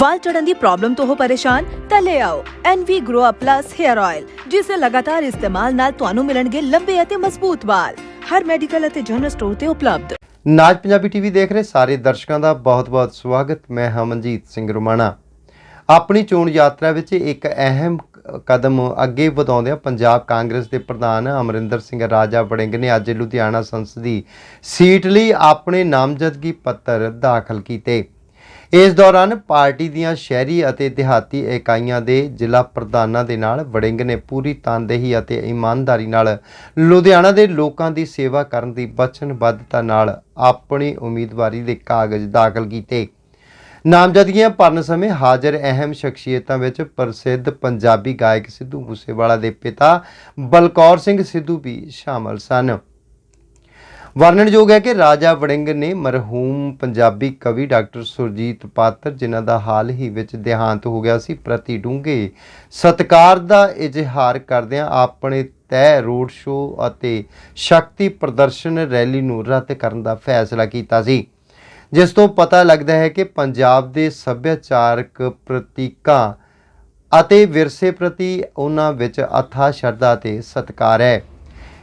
ਵਾਲ ਚੜਨ ਦੀ ਪ੍ਰੋਬਲਮ ਤੋਂ ਹੋ ਪਰੇਸ਼ਾਨ, ਤਾਂ ਲੈ ਆਓ NV Grow Up Plus Hair Oil ਜਿਸ ਦੇ ਲਗਾਤਾਰ ਇਸਤੇਮਾਲ ਨਾਲ ਤੁਹਾਨੂੰ ਮਿਲਣਗੇ ਲੰਬੇ ਅਤੇ ਮਜ਼ਬੂਤ ਵਾਲ। ਹਰ ਮੈਡੀਕਲ ਅਤੇ ਜਨਰਲ ਸਟੋਰ ਤੇ ਉਪਲਬਧ। ਨਾਜ ਪੰਜਾਬੀ ਟੀਵੀ ਦੇਖ ਰਹੇ ਸਾਰੇ ਦਰਸ਼ਕਾਂ ਦਾ ਬਹੁਤ-ਬਹੁਤ ਸਵਾਗਤ। ਮੈਂ ਹਾਂ ਸਿੰਘ ਰੁਮਾਣਾ। ਆਪਣੀ ਚੋਣ ਯਾਤਰਾ ਵਿੱਚ ਇੱਕ ਅਹਿਮ ਕਦਮ ਅੱਗੇ ਵਧਾਉਂਦਿਆਂ ਪੰਜਾਬ ਕਾਂਗਰਸ ਦੇ ਪ੍ਰਧਾਨ ਅਮਰਿੰਦਰ ਸਿੰਘ ਰਾਜਾ ਵੜਿੰਗ ਨੇ ਅੱਜ ਲੁਧਿਆਣਾ ਸੰਸਦੀ ਸੀਟ ਲਈ ਆਪਣੇ ਨਾਮਜ਼ਦਗੀ ਪੱਤਰ ਦਾਖਲ ਕੀਤੇ। ਇਸ ਦੌਰਾਨ ਪਾਰਟੀ ਦੀਆਂ ਸ਼ਹਿਰੀ ਅਤੇ ਦਿਹਾਤੀ ਇਕਾਈਆਂ ਦੇ ਜ਼ਿਲ੍ਹਾ ਪ੍ਰਧਾਨਾਂ ਦੇ ਨਾਲ ਵੜਿੰਗ ਨੇ ਪੂਰੀ ਤਨਦੇਹੀ ਅਤੇ ਇਮਾਨਦਾਰੀ ਨਾਲ ਲੁਧਿਆਣਾ ਦੇ ਲੋਕਾਂ ਦੀ ਸੇਵਾ ਕਰਨ ਦੀ ਵਚਨਬੱਧਤਾ ਨਾਲ ਆਪਣੀ ਉਮੀਦਵਾਰੀ ਦੇ ਕਾਗਜ਼ ਦਾਖਲ ਕੀਤੇ। ਨਾਮਜ਼ਦਗੀਆਂ ਭਰਨ ਸਮੇਂ ਹਾਜ਼ਰ ਅਹਿਮ ਸ਼ਖਸੀਅਤਾਂ ਵਿੱਚ ਪ੍ਰਸਿੱਧ ਪੰਜਾਬੀ ਗਾਇਕ ਸਿੱਧੂ ਮੂਸੇਵਾਲਾ ਦੇ ਪਿਤਾ ਬਲਕੌਰ ਸਿੰਘ ਸਿੱਧੂ ਵੀ ਸ਼ਾਮਲ ਸਨ। ਵਰਣਨਯੋਗ ਹੈ ਕਿ ਰਾਜਾ ਵੜਿੰਗ ਨੇ ਮਰਹੂਮ ਪੰਜਾਬੀ ਕਵੀ ਡਾਕਟਰ ਸੁਰਜੀਤ ਪਾਤਰ, ਜਿਨ੍ਹਾਂ ਦਾ ਹਾਲ ਹੀ ਵਿੱਚ ਦੇਹਾਂਤ ਹੋ ਗਿਆ ਸੀ, ਪ੍ਰਤੀ ਡੂੰਘੇ ਸਤਕਾਰ ਦਾ ਇਜ਼ਹਾਰ ਕਰਦਿਆਂ ਆਪਣੇ ਤੈਅ ਰੋਡ ਸ਼ੋਅ ਅਤੇ ਸ਼ਕਤੀ ਪ੍ਰਦਰਸ਼ਨ ਰੈਲੀ ਨੂੰ ਰੱਦ ਕਰਨ ਦਾ ਫੈਸਲਾ ਕੀਤਾ ਸੀ। ਜਿਸ ਤੋਂ ਪਤਾ ਲੱਗਦਾ ਹੈ ਕਿ ਪੰਜਾਬ ਦੇ ਸੱਭਿਆਚਾਰਕ ਪ੍ਰਤੀਕਾਂ ਅਤੇ ਵਿਰਸੇ ਪ੍ਰਤੀ ਉਹਨਾਂ ਵਿੱਚ ਅਥਾਹ ਸ਼ਰਧਾ ਤੇ ਸਤਿਕਾਰ ਹੈ।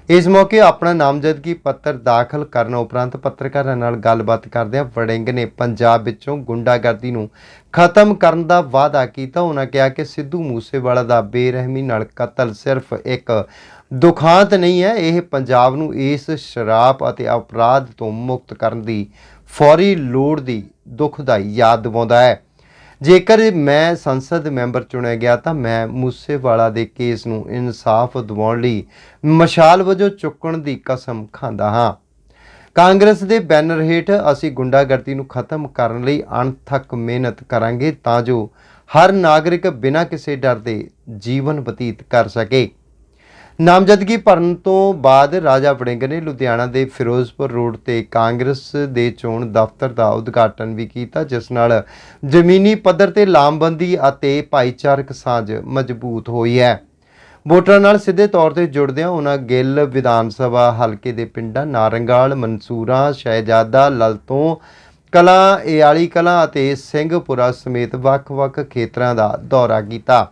ਇਸ ਮੌਕੇ ਆਪਣਾ ਨਾਮਜ਼ਦਗੀ ਪੱਤਰ ਦਾਖਲ ਕਰਨ ਉਪਰੰਤ ਪੱਤਰਕਾਰਾਂ ਨਾਲ ਗੱਲਬਾਤ ਕਰਦਿਆਂ ਵੜਿੰਗ ਨੇ ਪੰਜਾਬ ਵਿੱਚੋਂ ਗੁੰਡਾਗਰਦੀ ਨੂੰ ਖਤਮ ਕਰਨ ਦਾ ਵਾਅਦਾ ਕੀਤਾ। ਉਹਨਾਂ ਕਿਹਾ ਕਿ ਸਿੱਧੂ ਮੂਸੇਵਾਲਾ ਦਾ ਬੇਰਹਿਮੀ ਨਾਲ ਕਤਲ ਸਿਰਫ ਇੱਕ ਦੁਖਾਂਤ ਨਹੀਂ ਹੈ। ਇਹ ਪੰਜਾਬ ਨੂੰ ਇਸ ਸ਼ਰਾਬ ਅਤੇ ਅਪਰਾਧ ਤੋਂ ਮੁਕਤ ਕਰਨ ਦੀ ਫੌਰੀ ਲੋੜ ਦੀ ਦੁਖਦਾਈ ਯਾਦ ਦਿਵਾਉਂਦਾ ਹੈ। ਜੇਕਰ ਮੈਂ ਸੰਸਦ ਮੈਂਬਰ ਚੁਣਿਆ ਗਿਆ ਤਾਂ ਮੈਂ ਮੂਸੇਵਾਲਾ ਦੇ ਕੇਸ ਨੂੰ ਇਨਸਾਫ ਦਿਵਾਉਣ ਲਈ ਮਸ਼ਾਲ ਵਜੋਂ ਚੁੱਕਣ ਦੀ ਕਸਮ ਖਾਂਦਾ ਹਾਂ। ਕਾਂਗਰਸ ਦੇ ਬੈਨਰ ਹੇਠ ਅਸੀਂ ਗੁੰਡਾਗਰਦੀ ਨੂੰ ਖਤਮ ਕਰਨ ਲਈ ਅਣਥੱਕ ਮਿਹਨਤ ਕਰਾਂਗੇ ਤਾਂ ਜੋ ਹਰ ਨਾਗਰਿਕ ਬਿਨਾਂ ਕਿਸੇ ਡਰ ਦੇ ਜੀਵਨ ਬਤੀਤ ਕਰ ਸਕੇ। ਨਾਮਜ਼ਦਗੀ ਭਰਨ ਤੋਂ ਬਾਅਦ ਰਾਜਾ ਵੜਿੰਗ ਨੇ ਲੁਧਿਆਣਾ ਦੇ ਫਿਰੋਜ਼ਪੁਰ ਰੋਡ ਤੇ ਕਾਂਗਰਸ ਦੇ ਚੋਣ ਦਫ਼ਤਰ ਦਾ ਉਦਘਾਟਨ ਵੀ ਕੀਤਾ, ਜਿਸ ਨਾਲ ਜ਼ਮੀਨੀ ਪੱਧਰ ਤੇ ਲਾਮਬੰਦੀ ਅਤੇ ਭਾਈਚਾਰਕ ਸਾਂਝ ਮਜ਼ਬੂਤ ਹੋਈ ਹੈ। ਵੋਟਰਾਂ ਨਾਲ ਸਿੱਧੇ ਤੌਰ ਤੇ ਜੁੜਦਿਆਂ ਉਹਨਾਂ ਗਿੱਲ ਵਿਧਾਨ ਸਭਾ ਹਲਕੇ ਦੇ ਪਿੰਡਾਂ ਨਾਰੰਗਾਲ, ਮਨਸੂਰਾ, ਸ਼ਹਿਜਾਦਾ ਲਲਤੋਂ ਕਲਾਂ, ਏਆਲੀ ਕਲਾਂ ਅਤੇ ਸਿੰਘਪੁਰਾ ਸਮੇਤ ਵੱਖ-ਵੱਖ ਖੇਤਰਾਂ ਦਾ ਦੌਰਾ ਕੀਤਾ।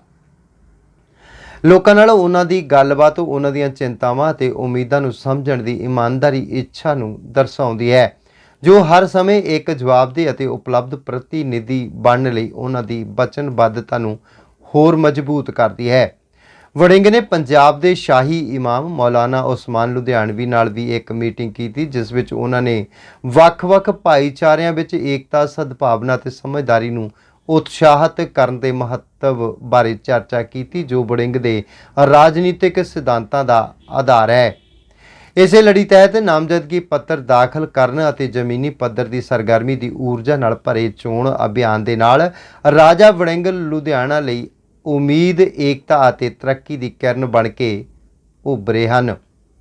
ਲੋਕਾਂ ਨਾਲ ਉਹਨਾਂ ਦੀ ਗੱਲਬਾਤ, ਉਹਨਾਂ ਦੀਆਂ ਚਿੰਤਾਵਾਂ ਅਤੇ ਉਮੀਦਾਂ ਨੂੰ ਸਮਝਣ ਦੀ ਇਮਾਨਦਾਰੀ, ਇੱਛਾ ਨੂੰ ਦਰਸਾਉਂਦੀ ਹੈ। ਜੋ ਹਰ ਸਮੇਂ ਇੱਕ ਜਵਾਬਦੇਹ ਅਤੇ ਉਪਲਬਧ ਪ੍ਰਤੀਨਿਧੀ ਬਣਨ ਲਈ ਉਹਨਾਂ ਦੀ ਵਚਨਬੱਧਤਾ ਨੂੰ ਹੋਰ ਮਜ਼ਬੂਤ ਕਰਦੀ ਹੈ। ਵੜਿੰਗ ਨੇ ਪੰਜਾਬ ਦੇ ਸ਼ਾਹੀ ਇਮਾਮ ਮੌਲਾਨਾ ਉਸਮਾਨ ਲੁਧਿਆਣਵੀ ਨਾਲ ਵੀ ਇੱਕ ਮੀਟਿੰਗ ਕੀਤੀ, ਜਿਸ ਵਿੱਚ ਉਹਨਾਂ ਨੇ ਵੱਖ-ਵੱਖ ਭਾਈਚਾਰਿਆਂ ਵਿੱਚ ਏਕਤਾ, ਸਦਭਾਵਨਾ ਤੇ ਸਮਝਦਾਰੀ ਨੂੰ ਉਤਸ਼ਾਹਿਤ ਕਰਨ ਦੇ ਮਹੱਤਵ ਬਾਰੇ ਚਰਚਾ ਕੀਤੀ, ਜੋ ਵੜਿੰਗ ਦੇ ਰਾਜਨੀਤਿਕ ਸਿਧਾਂਤਾਂ ਦਾ ਆਧਾਰ ਹੈ। ਇਸੇ ਲੜੀ ਤਹਿਤ ਨਾਮਜ਼ਦਗੀ ਪੱਤਰ ਦਾਖਲ ਕਰਨ ਅਤੇ ਜ਼ਮੀਨੀ ਪੱਧਰ ਦੀ ਸਰਗਰਮੀ ਦੀ ਊਰਜਾ ਨਾਲ ਭਰੇ ਚੋਣ ਅਭਿਆਨ ਦੇ ਨਾਲ ਰਾਜਾ ਵੜਿੰਗ ਲੁਧਿਆਣਾ ਲਈ ਉਮੀਦ, ਏਕਤਾ ਅਤੇ ਤਰੱਕੀ ਦੀ ਕਿਰਨ ਬਣ ਕੇ ਉਭਰੇ ਹਨ।